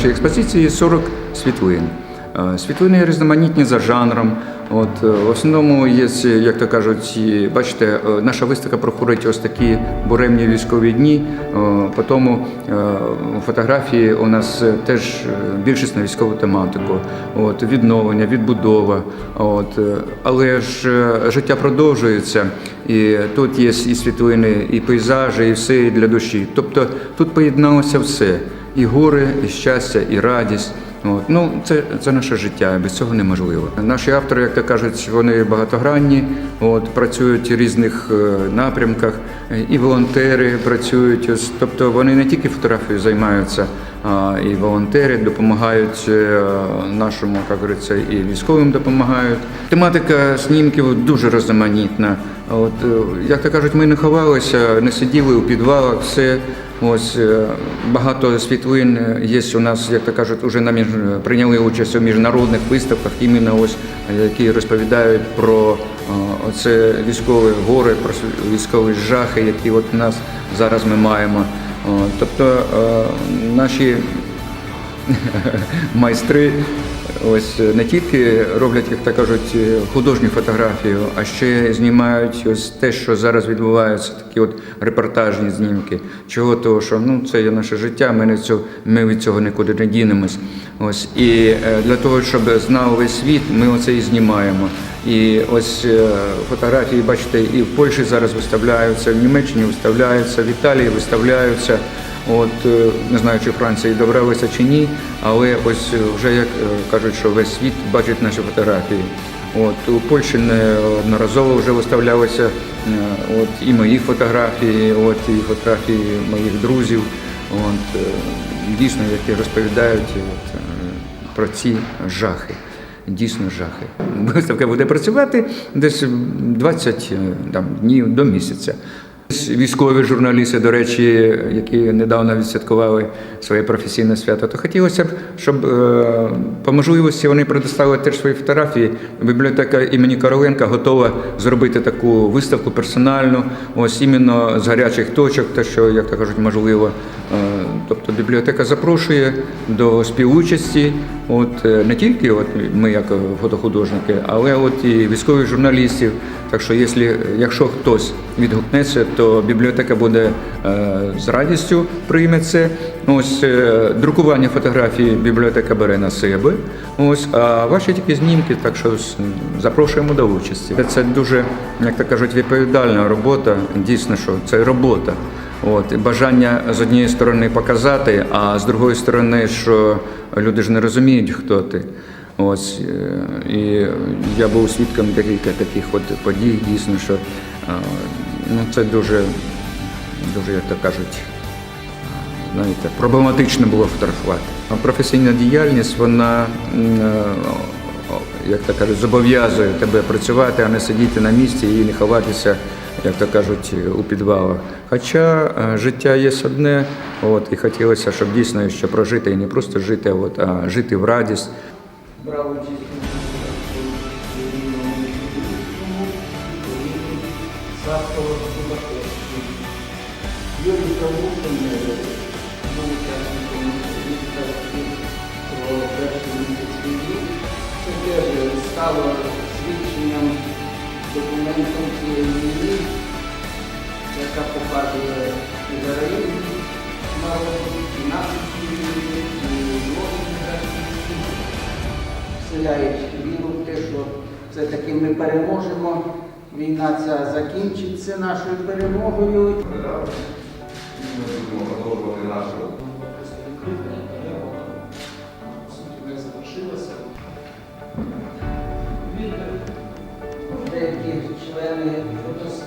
нашій експозиції є 40 світлин. Е, Світлини різноманітні за жанром. От, е, в основному є, як то кажуть, бачите, е, наша виставка проходить ось такі буремні військові дні. По тому фотографії у нас теж більшість на військову тематику. От, відновлення, відбудова. От, але ж життя продовжується, і тут є і світлини, і пейзажі, і все для душі. Тобто тут поєдналося все: і горе, і щастя, і радість. От. Ну, це, це наше життя, без цього неможливо. Наші автори, як то кажуть, вони багатогранні, от, працюють у різних е, напрямках, і волонтери працюють. Тобто вони не тільки фотографією займаються, і волонтери допомагають е, нашому, як говориться, і військовим допомагають. Тематика знімків дуже різноманітна. От, е, як то кажуть, ми не ховалися, не сиділи у підвалах, все. Ось е, багато світлин є у нас, як то кажуть, вже на між... прийняли участь у міжнародних виставках, іменно ось які розповідають про е, оце військові гори, про військові жахи, які от у нас зараз ми маємо. Тобто е, наші майстри ось не тільки роблять, як то кажуть, художню фотографію, а ще знімають ось те, що зараз відбувається, такі от репортажні знімки. Чого того, що ну це є наше життя, ми не цього, ми від цього нікуди не дінемось. Ось і е, для того, щоб знав весь світ, ми оце і знімаємо. І ось е, фотографії, бачите, і в Польщі зараз виставляються, в Німеччині виставляються, в Італії виставляються. От е, не знаю, чи Франції добралися чи ні, але ось вже як е, кажуть, що весь світ бачить наші фотографії. От у Польщі неодноразово вже виставлялися от і мої фотографії, от і фотографії моїх друзів. От дійсно, які розповідають от, про ці жахи. Дійсно жахи. Виставка буде працювати десь 20 е, там, днів до місяця. Військові журналісти, до речі, які недавно відсвяткували своє професійне свято, то хотілося б, щоб е, по можливості вони предоставили теж свої фотографії. Бібліотека імені Короленка готова зробити таку виставку персональну, ось іменно з гарячих точок, те, що, як то кажуть, можливо. Тобто бібліотека запрошує до співучасті, от е, не тільки от ми, як фотохудожники, але от і військових журналістів. Так що, якщо, якщо хтось відгукнеться, то бібліотека буде е, з радістю прийме це. Ось е, друкування фотографій бібліотека бере на себе. Ось, а ваші тільки знімки, так що запрошуємо до участі. Це дуже, як то кажуть, відповідальна робота. Дійсно, що це робота. От і бажання з однієї сторони показати, а з другої сторони, що люди ж не розуміють, хто ти. Ось е, і я був свідком декілька таких от подій. Дійсно, що ну це дуже, дуже, як то кажуть, знаєте, проблематично було фотографувати. А професійна діяльність, вона е, як то кажуть, зобов'язує тебе працювати, а не сидіти на місці і не ховатися, як то кажуть, у підвалах. Хоча е, життя є одне, от і хотілося, щоб дійсно ще прожити і не просто жити, от, а жити в радість. брав участь у вільному Савкова Юрій Кавушин був учасником цієї війни, яка показує і героїзм народу, і наслідки війни, і злочини вселяють віру те, що все-таки ми переможемо. Війна ця закінчиться нашою перемогою. Деякі में है। तो